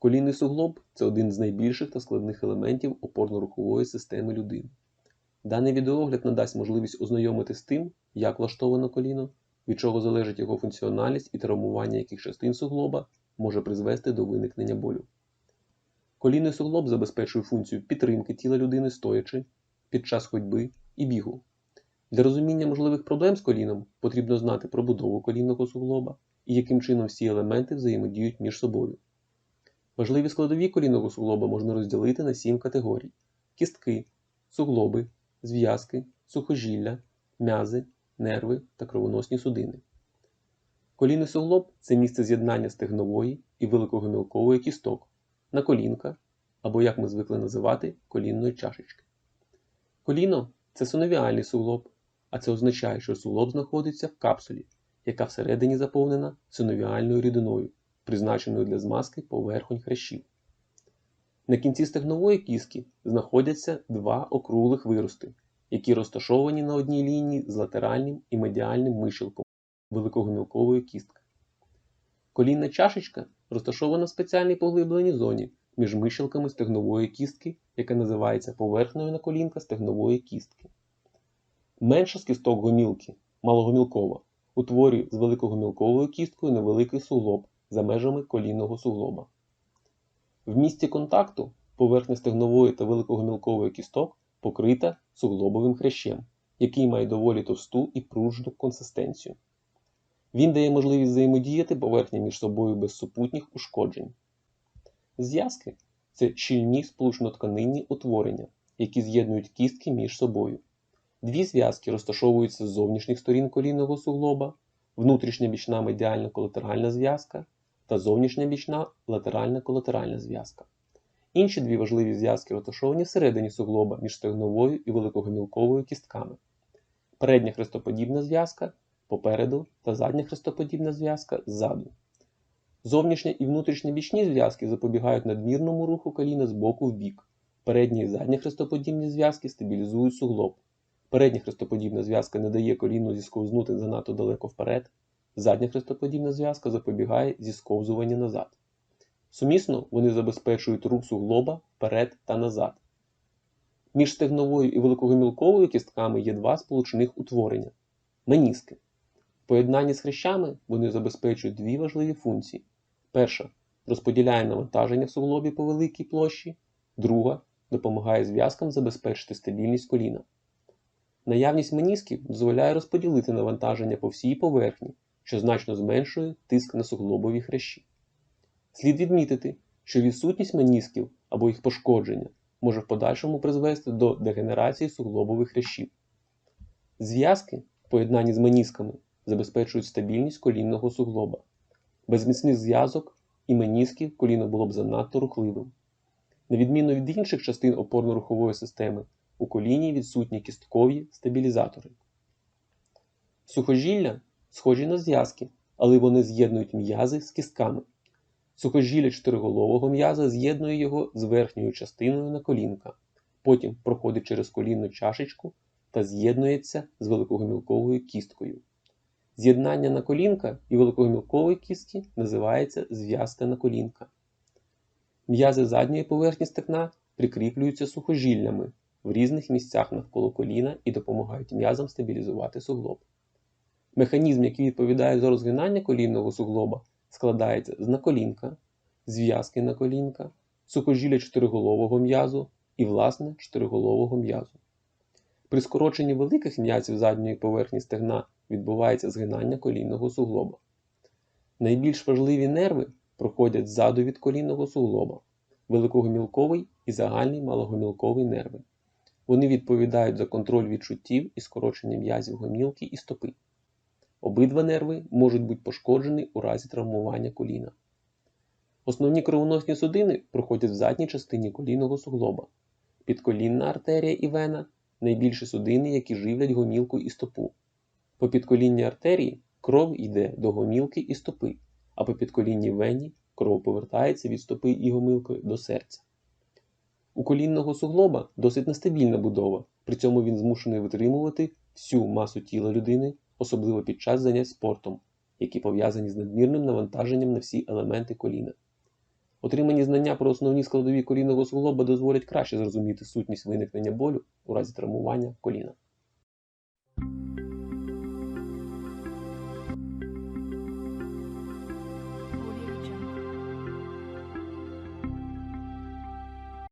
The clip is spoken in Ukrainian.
Колінний суглоб це один з найбільших та складних елементів опорно-рухової системи людини. Даний відеоогляд надасть можливість ознайомити з тим, як влаштовано коліно, від чого залежить його функціональність і травмування яких частин суглоба може призвести до виникнення болю. Колінний суглоб забезпечує функцію підтримки тіла людини стоячи під час ходьби і бігу. Для розуміння можливих проблем з коліном потрібно знати про будову колінного суглоба і яким чином всі елементи взаємодіють між собою. Важливі складові колінного суглоба можна розділити на сім категорій: кістки, суглоби, зв'язки, сухожилля, м'язи, нерви та кровоносні судини. Колінний суглоб це місце з'єднання стегнової і великогомілкової кісток, наколінка або, як ми звикли називати, колінної чашечки. Коліно це синовіальний суглоб, а це означає, що суглоб знаходиться в капсулі, яка всередині заповнена синовіальною рідиною, призначеною для змазки поверхонь хрящів. На кінці стегнової кістки знаходяться два округлих вирости, які розташовані на одній лінії з латеральним і медіальним мишілком великогомілкової кістки. Колінна чашечка розташована в спеціальній поглибленій зоні між мишілками стегнової кістки, яка називається поверхнею наколінка стегнової кістки. Менша з кісток гомілки, малогомілкова, утворює з великогомілковою кісткою невеликий суглоб за межами колінного суглоба. В місці контакту поверхня стегнової та великогомілкової кісток покрита суглобовим хрящем, який має доволі товсту і пружну консистенцію. Він дає можливість взаємодіяти поверхні між собою без супутніх ушкоджень. Зв'язки це щільні сполучнотканинні утворення, які з'єднують кістки між собою. Дві зв'язки розташовуються з зовнішніх сторін колінного суглоба, внутрішня бічна медіальна колатеральна зв'язка та зовнішня бічна латеральна колатеральна зв'язка. Інші дві важливі зв'язки розташовані всередині суглоба між стегновою і великогомілковою кістками. Передня хрестоподібна зв'язка попереду та задня хрестоподібна зв'язка ззаду. Зовнішня і внутрішня бічні зв'язки запобігають надмірному руху коліна з боку в бік. Передня і задня хрестоподібні зв'язки стабілізують суглоб. Передня хрестоподібна зв'язка не дає коліну зісковзнути занадто далеко вперед. Задня хрестоподібна зв'язка запобігає зісковзуванню назад. Сумісно вони забезпечують рух суглоба вперед та назад. Між стегновою і великогомілковою кістками є два сполучних утворення меніски. В поєднанні з хрящами вони забезпечують дві важливі функції. Перша розподіляє навантаження в суглобі по великій площі, друга допомагає зв'язкам забезпечити стабільність коліна. Наявність менісків дозволяє розподілити навантаження по всій поверхні, що значно зменшує тиск на суглобові хрящі. Слід відмітити, що відсутність менісків або їх пошкодження може в подальшому призвести до дегенерації суглобових хрящів. Зв'язки в поєднанні з менісками забезпечують стабільність колінного суглоба. Без міцних зв'язок і менісків коліно було б занадто рухливим. На відміну від інших частин опорно-рухової системи, у коліні відсутні кісткові стабілізатори. Сухожилля схожі на зв'язки, але вони з'єднують м'язи з кістками. Сухожилля чотириголового м'яза з'єднує його з верхньою частиною наколінка, потім проходить через колінну чашечку та з'єднується з великогомілковою кісткою. З'єднання наколінка і великогомілкової кістки називається зв'язка наколінка. М'язи задньої поверхні стегна прикріплюються сухожиллями в різних місцях навколо коліна і допомагають м'язам стабілізувати суглоб. Механізм, який відповідає за розгинання колінного суглоба, складається з наколінка, зв'язки наколінка, сухожилля чотириголового м'язу і, власне, чотириголового м'язу. При скороченні великих м'язів задньої поверхні стегна відбувається згинання колінного суглоба. Найбільш важливі нерви проходять ззаду від колінного суглоба, великогомілковий і загальний малогомілковий нерви. Вони відповідають за контроль відчуттів і скорочення м'язів гомілки і стопи. Обидва нерви можуть бути пошкоджені у разі травмування коліна. Основні кровоносні судини проходять в задній частині колінного суглоба. Підколінна артерія і вена найбільші судини, які живлять гомілку і стопу. По підколінній артерії кров йде до гомілки і стопи, а по підколінній вені кров повертається від стопи і гомилки до серця. У колінного суглоба досить нестабільна будова, при цьому він змушений витримувати всю масу тіла людини, особливо під час занять спортом, які пов'язані з надмірним навантаженням на всі елементи коліна. Отримані знання про основні складові колінного суглоба дозволять краще зрозуміти сутність виникнення болю у разі травмування коліна.